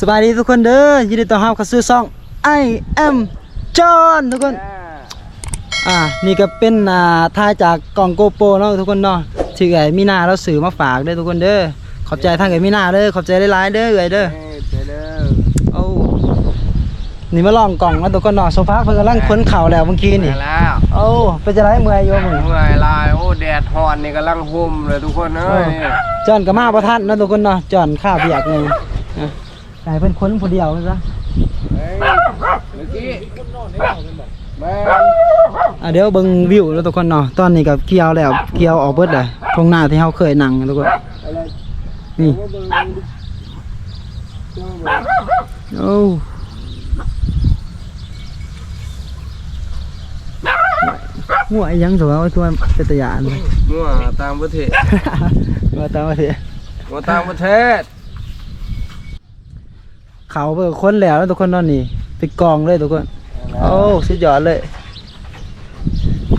สบายดีทุกคนเด้อยินดีต้อนรับเข้าสู่ช่อง I am John ทุกคน อ่านี่ก็เป็นอ่าถ่ายจากกล่องโกโปรเนาะทุกคนเนาะที่ไอ้มีนาเราสื่อมาฝากเด้อทุกคนเด้อขอบใจทางไอ้มีนาเด้อขอบใจหลายๆเด้อเอ้ยเด้อเจเด้อโอ้นี่มาลองกล่องแล้วทุกคนเนาะโซฟาเพิ่นกำลังค้นเข่าแล้วเมื่อกี้นี่มาแล้วโอ้เป็นจะไรเมื่อยโยมมึงเมื่อยลายโอ้แดดฮอนนี่กำลังห่มเลยทุกคนเอ้ยจอนก็มาประทันเนาะทุกคนเนาะจอนข้าวเบียกเลยอะ กลายเป็นคนผู้เดียวซะเฮ้ยเมื่อกี้แม่อะเดี๋ยวเบิ่งวิวแล้วทุกคนเนาะตอนนี้กับเกี่ยวแล้วเกี่ยวออกเบิดเลยตรงหน้าที่เฮาเคยนั่งทุกคนอะไรนี่ว่าเบิ่งเจ้าเบิ่งโอ้หัวไอ้ยังถือว่าไอ้ตัวเป็นตะยานมั่วต่างประเทศมาตามมาสิมั่วต่างประเทศ เขาเบิกคนแล้วแล้วทุกคนเนอนนี่ไปกองเลยทุกคนโอ้สุดยอดเลย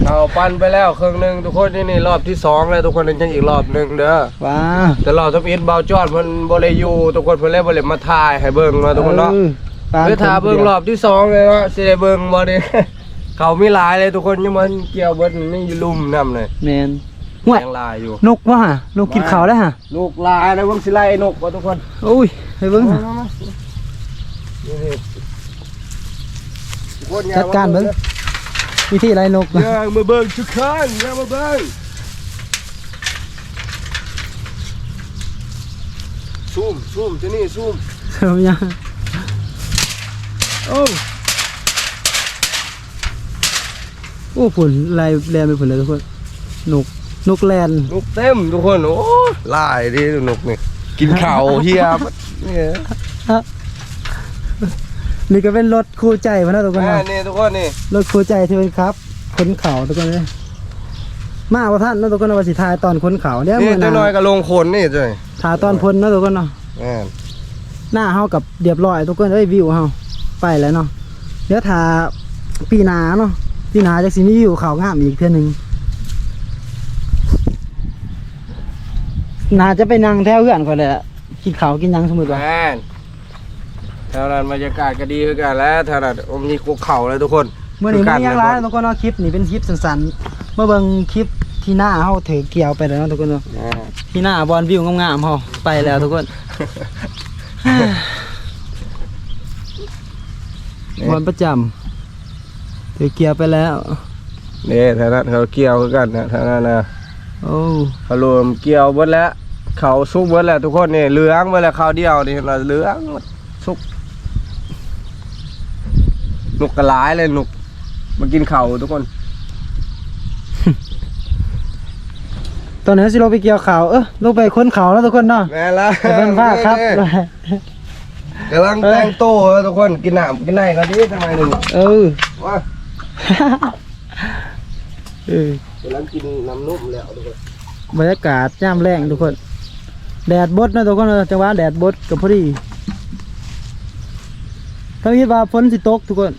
เอาปั้นไปแล้วครึ่งหนึงทุกคนนี่นี่รอบที่สองเลยทุกคนยังอีกรอบหนึงเด้อว้าวแต่รอบทับอิฐเบาจอดเพิ่นบ่ได้อยู่ทุกคนเพิ่นเลยบ่ได้มาถ่ายให้เบิ่งเนาะทุกคนเนาะออปนคือถ้าเบิ่งรอบที่สองเลยเนาะสิได้เบิ่งบ่นี่เขามีหลายเลยทุกคนยังมันเกี่ยวเบิดมันมีลุ่มนํเลยแมนห่วยยังลายอยู่นกวะฮะนกกินข้าวได้ฮะลูกลายนะเบิ่งสิไล่นกบ่ทุกคนโอ้ยไปเบิ่งฮะนี่นี่ทุกคนอย่ จัดการเบิ่งวิธีไรนกอย่ามาเบิ่งทุกคนอย่ามาเบิ่งซูมซูมที่นี่ซูมเสียวยังโอ้โอ้ผลลายแลนไปผลเลยทุกคนนกนกแลนนกเต็มทุกคนโอ้ลายดินกนี่กินข้าวเฮียมันเนี่ย นี่ก็เป็นรถคู่ใจพะนะทุกคนแม่นะนี่ทุกคนนี่รถคู่ใจที่เป็นครับขนเขาทุกคนเลยมาว่าท่านเนาะทุกคนนะว่าสิทายตอนขนเขาเนี่ยนี่มือหจัน้างน้อยก็ลงคนนี่จ้ะทาตอนพ้นเนาะทุกคนเนาะแม่นหน้าเฮากับเรียบร้อยทุกคนเอ้ยวิวเฮาไปแล้วเนาะเดี๋ยวทาปีหนาเนาะปีหนาจากสิมีวิวเขางามอีกเทื่อหนึงน่าจะไปนั่งแถวเพื่อนก่อนเลยอะกินข้าวกินหยังสมมุติว่า แม่น แถวนั้นบรรยากาศก็ดีคือกันแล้วแถวนั้นโอ้มีภูเขาเลยทุกคนเมื่อนี้คืมันยังนะร้ายทุกคนเนาะคลิปนี่เป็นคลิปสั้นๆเมื่อเบิ่งคลิปที่หน้าเฮาถือเกี่ยวไปแล้วเนาะทุกคนเนาะแม่นที่หน้าบอลวิวงามๆเฮาไปแล้วทุกคนบอลประจำถือเกี่ยวไปแล้วนี่แถวนั้นเขาเกี่ยวคือกันนะแถวนั้นนะโอ้เขารวมเกี่ยวเบิดแล้วเขาสุกเบิดแล้วทุกคนนี่เหลืองเบิดแล้วเขาวเดียวนี่เราเหลืองหมดสุก นกกระหลายเลยนกมากินเขาทุกคน ตอนนี้สิลงไปเกี่ยวเขาเออลงไปค้นเขาแล้วทุกคนเนาะแม่ละจะเป็นผ้าครับ กำลังแต่งโต้แล้วทุกคนกินน้ำกินไหนก็ดีทำไมหนึ่งเออว่าเออกำลังกินน้ำนุ่มแล้วทุกคนบรรยากาศย่ามแรงทุกคน แดดบดนะทุกคนเออจังหวะแดดบดกับพอดีถ้าคิดว่าฝนสิตกทุกคน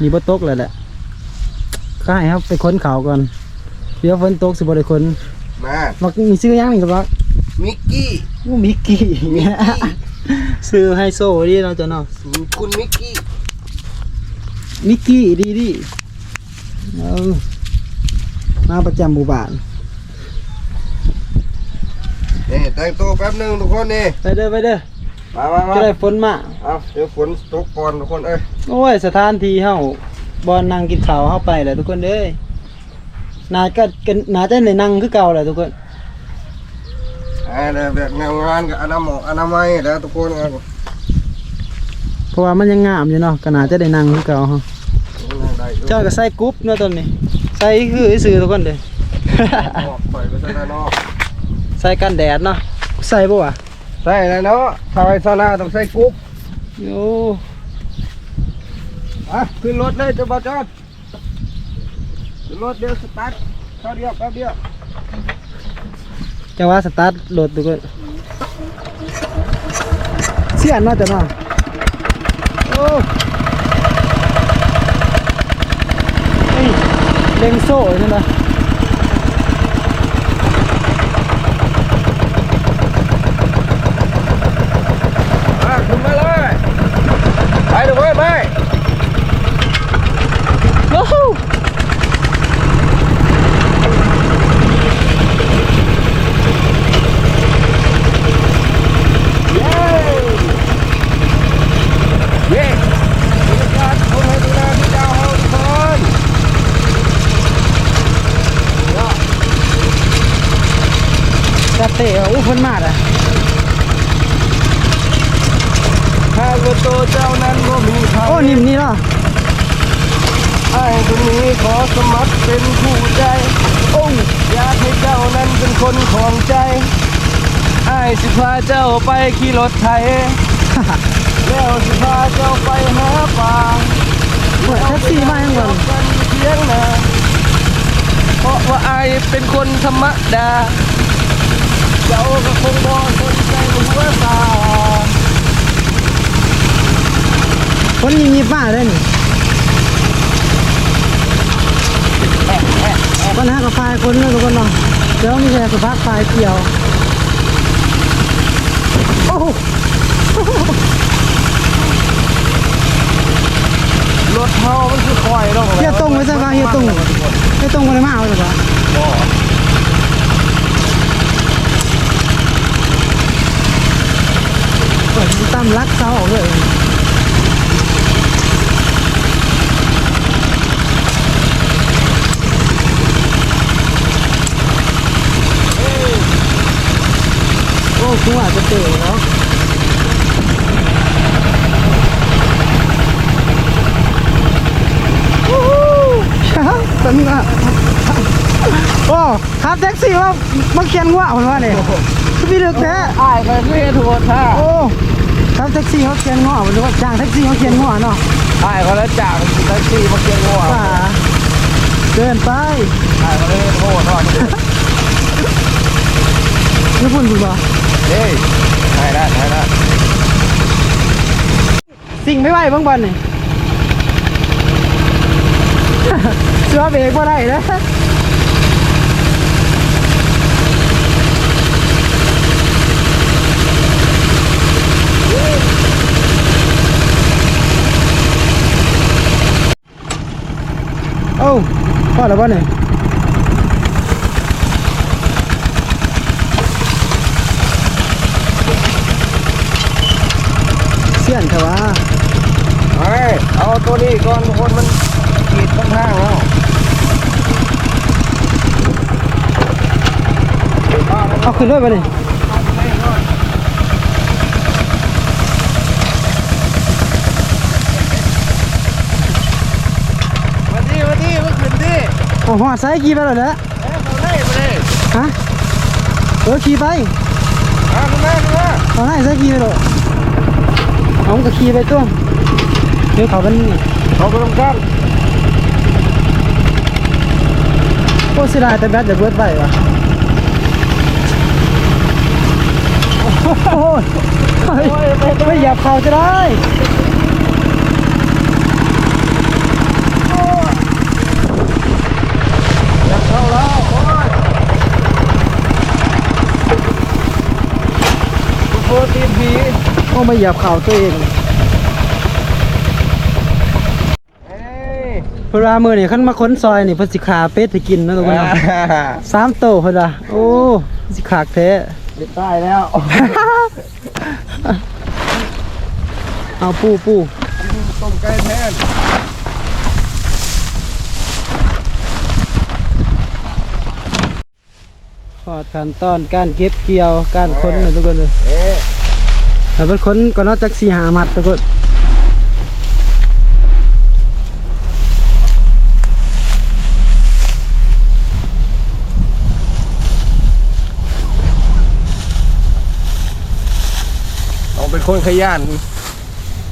นี่บ่ตกเลยแหละก็ให้ครับไปค้นเขาก่อนเดี๋ยวฝนตกสิบ่ได้ค้นมามักมีซื้อยังนี่กับว่ามิกกี้อู้มิกกี้ซื้อไฮโซดีเนาะจ้ะเนาะคุณมิกกี้มิกกี้ดีดีเออมาประจำหมู่บ้านนี่แต่งตัวแป๊บหนึงทุกคนนี่ไปเด้อไปเด้อ มามามาจะได้ฝนมาเอาเดี๋ยวฝนตกก่อนทุกคนเอ้ยโอ้ยสถานที่เฮาบอลนั่งกินข้าวเฮาไปแหละทุกคนเด้ยน่าก็กันน่าจะได้นั่งคือเก่าแหละทุกคนอ่าเดี๋ยวแบบงานงานกับอนามัยอนามัยแล้วทุกคนครับเพราะว่ามันยังงามอยู่เนาะก็น่าจะได้นั่งคือเก่าเฮาได้อยู่เจ้าก็ใส่กรุ๊ปเนาะตอนนี้ใส่คือซื้อทุกคนเด้ออกปล่อยไปซะแล้วเนาะใส่กันแดดเนาะใส่บ่วะ ใส่แล้วเนาะถ้าไปซานาต้องใส่กรุ๊ปโอ้อะขึ้นรถเลยจะบาจอดขึ้นรถเดี๋ยวสตาร์ทเข้าเดียวแป๊บเดียวจังหวะสตาร์ทรถทุกคนเสียนเนาะจ้ะเนาะโอ้เฮ้ยเล็งโซ่ใช่ไหม กะเตะอู้คนมาอะหาว่าตัวเจ้านั้นบ่มีเขาโอ้นิ่มนี่เนาะไอ้คนนี้ขอสมัครเป็นผู้ใจโอ้อยากให้เจ้านั้นเป็นคนของใจไอ้ายสิพาเจ้าไปขี่รถไถแล้วสิพาเจ้าไปหาปลาเหมือนแท็กซี่มาอย่างก่อนเพียงนาเพราะว่าไอ้ายเป็นคนธรรมดา เจ้าก็คงบ่สน ใจหัวตาคนยิบๆมาเลยนี่ปัญหากับไฟคนนอะทุกคนเนาะเดี๋ยวมีแค่สุภาพไฟเกี่ยว โอ้โหรถเฮามันคือคอยเนาะเฮียตรงไว้ซะว่าเฮียตรงเฮียตรงมาเลยมาเอาเลยปะเปิดตั้ มรักเสาออกเลยโอ้คุณอาจจะเตะเนาะวู้ฮู้ครับตอนนี้ก็โอ้ขับแท็กซี่ว่ามาเขียนว่าผมว่าเนี่ย พี่ดึกแท้ไอ้ายก็คือโทษท่าโอ้ขับแท็กซี่เขาเขียนง้อผมนึกว่าจ้างแท็กซี่เขาเขียนง้อเนาะไอ้ายก็แล้วจ้ากแท็กซี่มาเกียงหัวป่าเกินไปไอ้ายก็เลยโทษทอดนี่พูดถูกป่ะเฮ้ยไอ้ได้ไอ้ได้สิ่งไม่ไหวเบ้างบอลนี่เสือเบรกบ่ได้นะ โอ้พอแล้วบ่เนี่ยเสียนเถอะวะเฮ้ยเอาตัวนี้ก่อนทุกคนมันขีดข้างๆแล้วเอาขึ้นด้วยบ่เนี่ย มาดิมาดิมาขึ้นดิ โอ้โหใส่ขี่ไปแล้วแหละเอ้ยเขาได้มาเลยฮะเออขี่ไปมาขึ้นมาขึ้นมาเอาให้ใส่ขี่ไปเลยเอาก็ขี่ไปตัวเดี๋ยวเขาเป็นนี่เขาไปตรงกลางโอ้เสียดายแต่แบตจะเบิดไปว่ะโอ้โหเฮ้ยไม่เหยับเขาจะได้ อยากเข้าแล้วโอ้ย ทุกคนตีนผีโอ้ไม่เหยับเขาตัวเองเอ้ยเพราะว่ามือนี่ขันมาค้นซอยนี่เพนสิขาเป็ดให้กินนะทุกคนเนาะสามโตเพิ่นว่าโอ้สิขากแท้ไม่ตายแล้ว เอาปูปูต้มไก่แทน อดขั้นตอนการเก็บเกี่ยวการค้นนะทุกคนเลยเอ๊ะแต่เป็นค้นก็นอกจากสีหามัดทุกคนต้องเป็นคนขยัน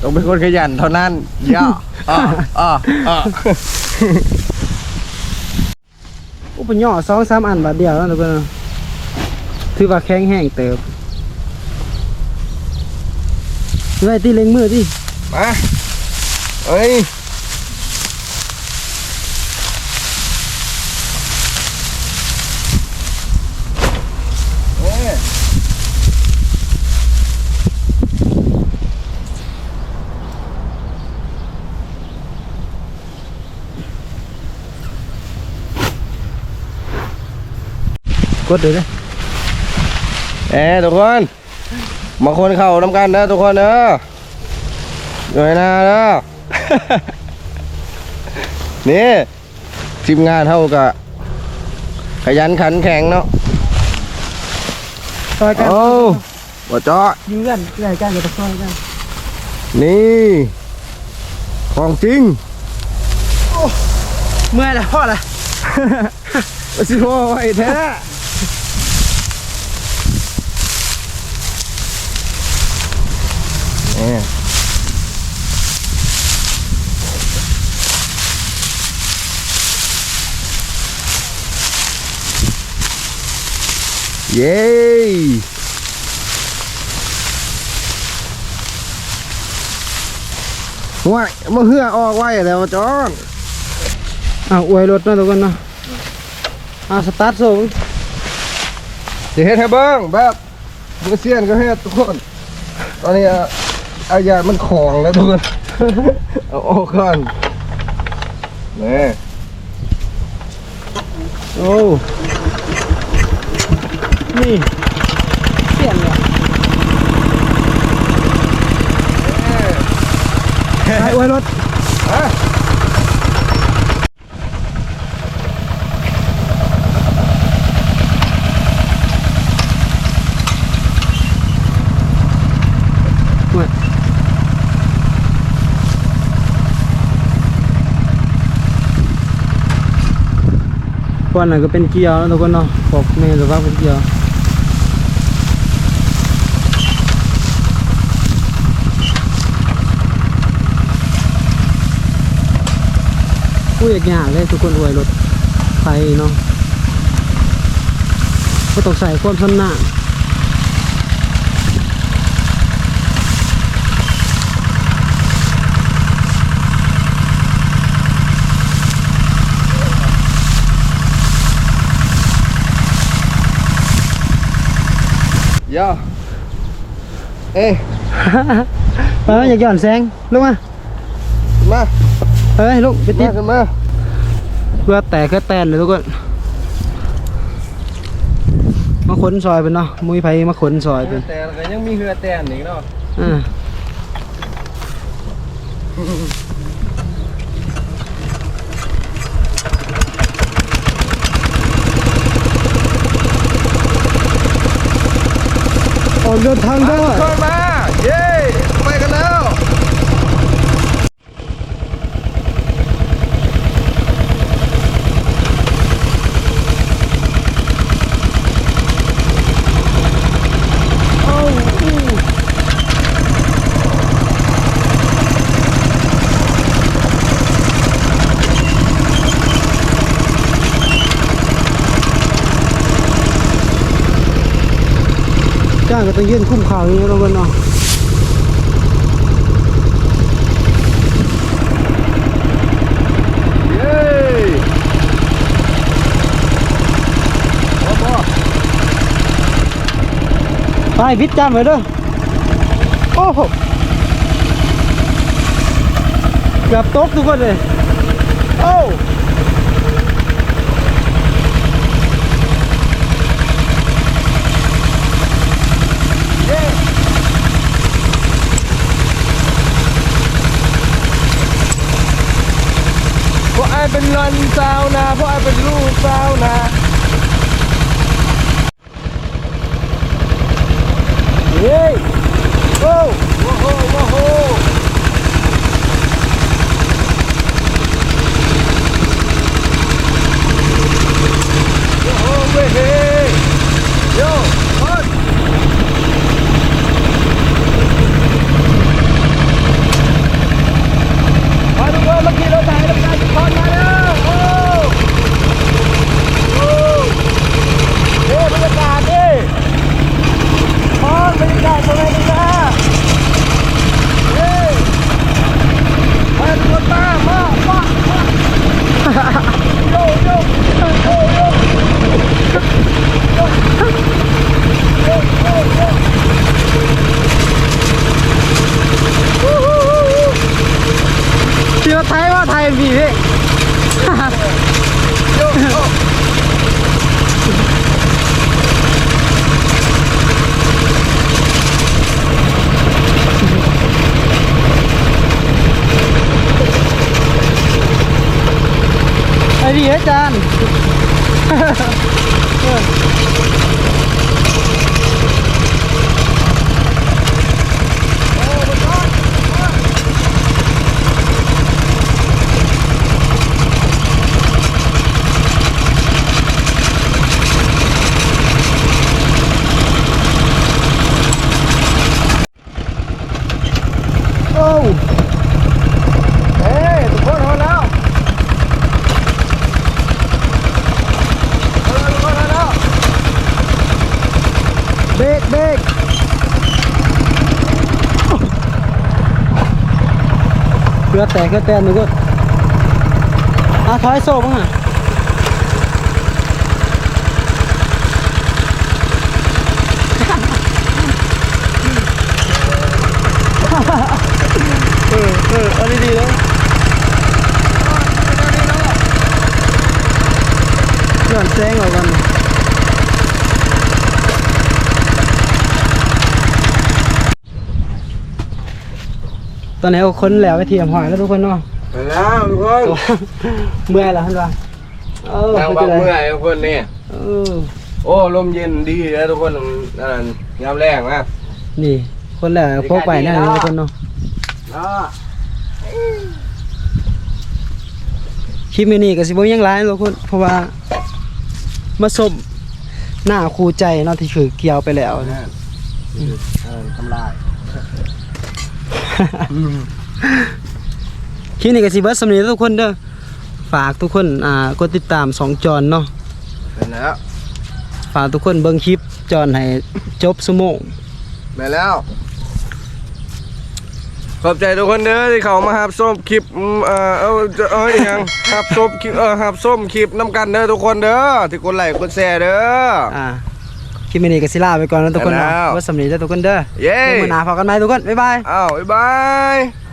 ต้องเป็นคนขยันเท่านั้นย่าอ่าอ่าอ่าอุปย่อสองสามอันบาทเดียวแล้วทุกคนเนาะ ถือว่าแข็งแห้งเติบไว้ที่เล็งมือที่มาเอ้ยเอ้ยกดเลยเลย เอ้ทุกคนมาคนเข้าน้ำกันนะทุกคนเนอะหน่วยนาเนอะนี่ทีมงานเท่ากับขยันขันแข็งเนาะซอยกันโอ้บ่เจาะยืนกันใหญ่กันกับซอยกัน นี่ ของจริงเมื่อยแล้วพ่อละว่าสิพ่อไว้แท้ นี่ยเย้ว่ามาเหือออกไว้แล้วจอนอ้าวอวยรถเนาะทุกคนเนาะอ่าสตาร์ทส่งจะเฮ็ดให้เบิ้งแบบมือเสียนก็เฮ็ดทุกคน ตอนนี้ อะอายามันของแล้วทุกคน เอาออกก่อนนี่โอ้นี่เปลี่ยนเลยไปอวยรถ ฮะ อวยก่ อนหน่อยก็เป็นเกียวแล้วทุกคนเนาะบอกเม่สภาพเป็นเกียร์ผู้อยากยากเลยทุกคนอวยรถไฟเนาะก็ต้องใส่ความสำนาญ ย่าเอ้ยเอออยากหย่อนแสงลงมามาเฮ้ยลูกไปติมาดขึ้นมาเพื่อแตกแค่แตนเลยทุกคนมาขนซอยเป็นเนาะมุ้ยไผมาขนซอยเป็นแต่ก็ยังมีเหือแตนอีกเนาะอ่า 宝哥摊蛋 ต้องยืนคุ้มข่าวนี้ทุกคนเนาะไปพิษจ้ามไปเด้อโอ้โหเกือบตกทุกคนเลยโอ้ เป็นลันสาวนาเพราะไอเป็นลูกสาวนาเย้ ดีฮะจาน ลือแตกเลือแตนทุกคนอะถอยโซ่บ้างอะเออเออเอาดีๆเลยหย่อนแซงออกก่อน ตอนนี้เอาคนแล้วไปเทียมหอยแล้วทุกคนเนาะไปแล้วทุกคนตัวเมื่อยแล้วท่านว่าเออนั่งเป็นบังจังไดเมื่อยทุกคนนี่เออโอ้ลมเย็นดีนะทุกคนนั่นยามแรงนะนี่ คนแล้วพกไปนั่นเลยทุกคนเนาะอ่าคลิปนี้ก็สิบ่ยังหลายทุกคนเพราะว่ามาสมหน้าครูใจเนาะที่ถือเกี่ยวไปแล้วนะนั่นเออทำลาย คลิปนี้ก็สิเบิดสำเนีทุกคนเด้อฝากทุกคนอ่ากดติดตามสองจอนเนาะเป็นแล้วฝากทุกคนเบิ่งคลิปจอนให้จบสมงไปแล้ว ขอบใจทุกคนเด้อที่เขามาหับส้มคลิปอืมเอ่อเอาจะเอ้ยยังหับส้มคลิปเออหับส้มคลิปน้ำกันเด้อทุกคนเด้อที่กดไลค์กดแชร์เด้อ อ่า คลิปนี้ก็สิลาไปก่อนนะทุกคนเนาะไปแล้วเบิดสำเนีเด้อทุกคนเด้อเย้เดี๋ยวมื้อหน้าพบกันใหม่ทุกคนบ๊ายบาย อ้าวบ๊ายบาย